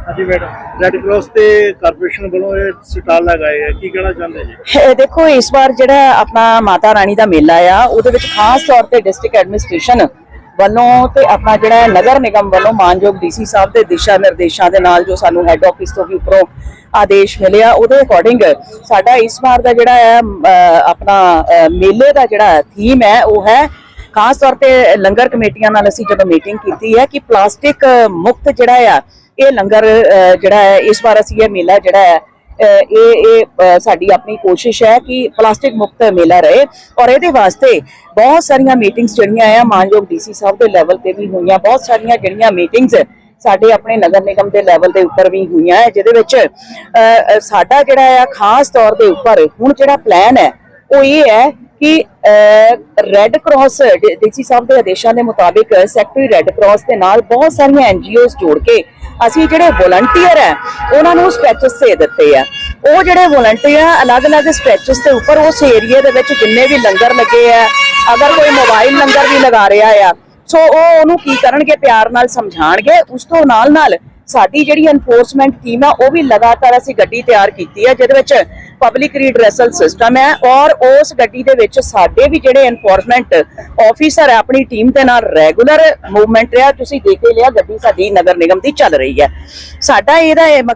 ਹਾਂਜੀ madam Red Cross ਤੇ corporation ਵੱਲੋਂ ਇਹ ਸਟਾਲ ਲਗਾਏ ਆ ਕੀ ਕਹਿਣਾ ਚਾਹੁੰਦੇ ਜੀ? ਦੇਖੋ, ਇਸ ਵਾਰ ਜਿਹੜਾ ਆਪਣਾ ਮਾਤਾ ਰਾਣੀ ਦਾ ਮੇਲਾ ਆ, ਉਹਦੇ ਵਿੱਚ ਖਾਸ ਤੌਰ ਤੇ ਡਿਸਟ੍ਰਿਕਟ ਐਡਮਿਨਿਸਟ੍ਰੇਸ਼ਨ ਵੱਲੋਂ ਤੇ ਆਪਣਾ ਜਿਹੜਾ ਨਗਰ ਨਿਗਮ ਵੱਲੋਂ ਮਾਨਯੋਗ ਡੀਸੀ ਸਾਹਿਬ ਦੇ ਦਿਸ਼ਾ ਨਿਰਦੇਸ਼ਾਂ ਦੇ ਨਾਲ ਜੋ ਸਾਨੂੰ ਹੈੱਡ ਆਫਿਸ ਤੋਂ ਵੀ ਉੱਪਰੋਂ ਆਦੇਸ਼ ਮਿਲਿਆ, ਉਹਦੇ ਅਕੋਰਡਿੰਗ ਸਾਡਾ ਇਸ ਵਾਰ ਦਾ ਜਿਹੜਾ ਹੈ ਆਪਣਾ ਮੇਲੇ ਦਾ ਜਿਹੜਾ ਥੀਮ ਹੈ, ਉਹ ਹੈ ਖਾਸ ਤੌਰ ਤੇ ਲੰਗਰ ਕਮੇਟੀਆਂ ਨਾਲ ਅਸੀਂ ਜਦੋਂ ਮੀਟਿੰਗ ਕੀਤੀ ਹੈ ਕਿ ਪਲਾਸਟਿਕ ਮੁਕਤ ਜਿਹੜਾ ਆ ਇਹ ਲੰਗਰ ਜਿਹੜਾ ਹੈ ਇਸ ਵਾਰ ਅਸੀਂ ਇਹ ਮੇਲਾ ਜਿਹੜਾ ਹੈ ਇਹ ਇਹ ਸਾਡੀ ਆਪਣੀ ਕੋਸ਼ਿਸ਼ ਹੈ ਕਿ ਪਲਾਸਟਿਕ ਮੁਕਤ ਮੇਲਾ ਰਹੇ ਔਰ ਇਹਦੇ ਵਾਸਤੇ ਬਹੁਤ ਸਾਰੀਆਂ ਮੀਟਿੰਗਸ ਜਿਹੜੀਆਂ ਆ ਮਾਨਯੋਗ ਡੀਸੀ ਸਾਹਿਬ ਦੇ ਲੈਵਲ ਤੇ ਵੀ ਹੋਈਆਂ ਬਹੁਤ ਸਾਰੀਆਂ ਜਿਹੜੀਆਂ ਮੀਟਿੰਗਸ ਸਾਡੇ ਆਪਣੇ ਨਗਰ ਨਿਗਮ ਦੇ ਲੈਵਲ ਦੇ ਉੱਪਰ ਵੀ ਹੋਈਆਂ ਹੈ ਜਿਹਦੇ ਵਿੱਚ ਅਹ, ਸਾਡਾ ਜਿਹੜਾ ਆ ਖਾਸ ਤੌਰ ਦੇ ਉੱਪਰ ਹੁਣ ਜਿਹੜਾ ਪਲਾਨ ਹੈ ਉਹ ਇਹ ਹੈ ਕਿ ਰੈੱਡ ਕਰਾਸ ਡੀਸੀ ਸਾਹਿਬ ਦੇ ਆਦੇਸ਼ਾਂ ਦੇ ਮੁਤਾਬਿਕ ਸੈਕਟਰੀ ਰੈੱਡ ਕਰਾਸ ਦੇ ਨਾਲ ਬਹੁਤ ਸਾਰੀਆਂ ਐਨਜੀਓਜ਼ ਜੋੜ ਕੇ ਅਸੀਂ ਜਿਹੜੇ ਵੋਲੰਟੀਅਰ ਹੈ, ਉਹਨਾਂ ਨੂੰ ਸਟ੍ਰੈਚਸ ਦੇ ਦਿੱਤੇ ਆ। ਉਹ ਜਿਹੜੇ ਵੋਲੰਟੀਅਰ ਅਲੱਗ-ਅਲੱਗ ਸਟ੍ਰੈਚਸ ਦੇ ਉੱਪਰ ਉਸ ਏਰੀਆ ਦੇ ਵਿੱਚ ਜਿੰਨੇ ਵੀ ਲੰਗਰ ਲੱਗੇ ਆ, ਅਗਰ ਕੋਈ ਮੋਬਾਈਲ ਲੰਗਰ ਵੀ ਲਗਾ ਰਿਹਾ ਆ, ਸੋ ਉਹ ਉਹਨੂੰ ਕੀ ਕਰਨਗੇ, ਪਿਆਰ ਨਾਲ ਸਮਝਾਣਗੇ ਉਸ ਤੋਂ ਨਾਲ ਨਾਲ ਸਾਡੀ ਜਿਹੜੀ ਐਨਫੋਰਸਮੈਂਟ ਟੀਮ ਆ, ਉਹ ਵੀ ਲਗਾਤਾਰ ਅਸੀਂ ਗੱਡੀ ਤਿਆਰ ਕੀਤੀ ਹੈ ਜਿਹਦੇ ਵਿੱਚ ਪਬਲਿਕ ਰੀਡਰੈਸਲ ਸਿਸਟਮ ਹੈ ਔਰ ਉਸ ਗੱਡੀ ਦੇ ਵਿੱਚ ਸਾਡੇ ਵੀ ਜਿਹੜੇ ਐਨਫੋਰਸਮੈਂਟ ਆਫੀਸਰ ਹੈ ਆਪਣੀ ਟੀਮ ਦੇ ਨਾਲ ਰੈਗੂਲਰ ਮੂਵਮੈਂਟ ਰਿਹਾ। ਤੁਸੀਂ ਦੇਖ ਹੀ ਲਿਆ, ਗੱਡੀ ਸਾਡੀ ਨਗਰ ਨਿਗਮ ਦੀ ਚੱਲ ਰਹੀ ਹੈ। ਸਾਡਾ ਇਹਦਾ ਇਹ ਮਕਸਦ